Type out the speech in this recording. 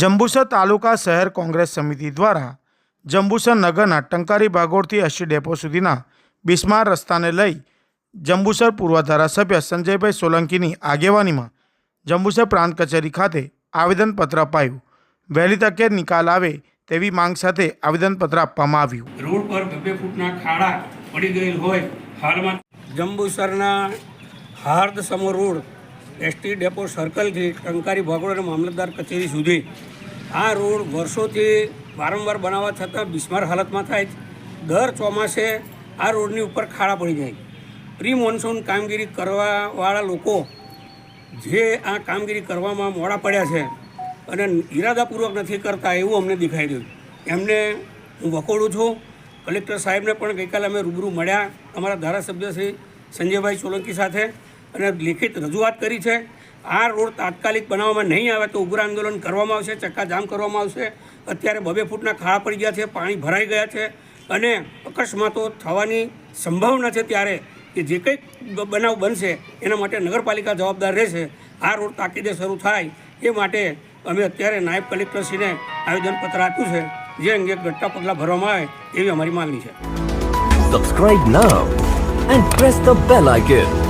જંબુસર તાલુકા શહેર કોંગ્રેસ સમિતિ દ્વારા જંબુસર નગરના ટંકારી ભાગોળથી અશી ડેપો સુધીના બિસ્માર રસ્તાને લઈ જંબુસર પૂર્વ ધારાસભ્ય સંજયભાઈ સોલંકીની આગેવાનીમાં જંબુસર પ્રાંત કચેરી ખાતે આવેદનપત્ર અપાયું. વહેલી તકે નિકાલ આવે તેવી માંગ સાથે આવેદનપત્ર આપવામાં આવ્યું. રોડ પર બે બે ફૂટના ખાડા પડી ગયેલ હોય હાલમાં જંબુસરના હાર્દ સમો રોડ એસટી ડેપો સર્કલથી ટંકારી ભાગોળ અને મામલતદાર કચેરી સુધી. આ રોડ વર્ષોથી વારંવાર બનાવવા છતાં બિસ્માર હાલતમાં થાય. દર ચોમાસે આ રોડની ઉપર ખાડા પડી જાય. પ્રી મોન્સૂન કામગીરી કરવાવાળા લોકો જે આ કામગીરી કરવામાં મોડા પડ્યા છે અને ઈરાદાપૂર્વક નથી કરતા એવું અમને દેખાઈ રહ્યું. એમને હું વખોડું છું. કલેક્ટર સાહેબને પણ ગઈકાલે અમે રૂબરૂ મળ્યા. અમારા ધારાસભ્ય શ્રી સંજયભાઈ સોલંકી સાથે. અને લિખિત રજૂઆત કરી છે. આ રોડ તાત્કાલિક બનાવવામાં નહીં આવે તો ઉગ્ર આંદોલન કરવામાં આવશે, ચક્કાજામ કરવામાં આવશે. અત્યારે બબે ફૂટના ખાડા પડી ગયા છે, પાણી ભરાઈ ગયા છે અને અકસ્માતો થવાની સંભાવના છે ત્યારે કે જે કંઈક બનાવ બનશે એના માટે નગરપાલિકા જવાબદાર રહેશે. આ રોડ તાકીદે શરૂ થાય એ માટે અમે અત્યારે નાયબ કલેક્ટરશ્રીને આવેદનપત્ર આપ્યું છે. જે અંગે ઘટતા પગલાં ભરવામાં આવે એવી અમારી માંગણી છે. Subscribe now and press the bell icon.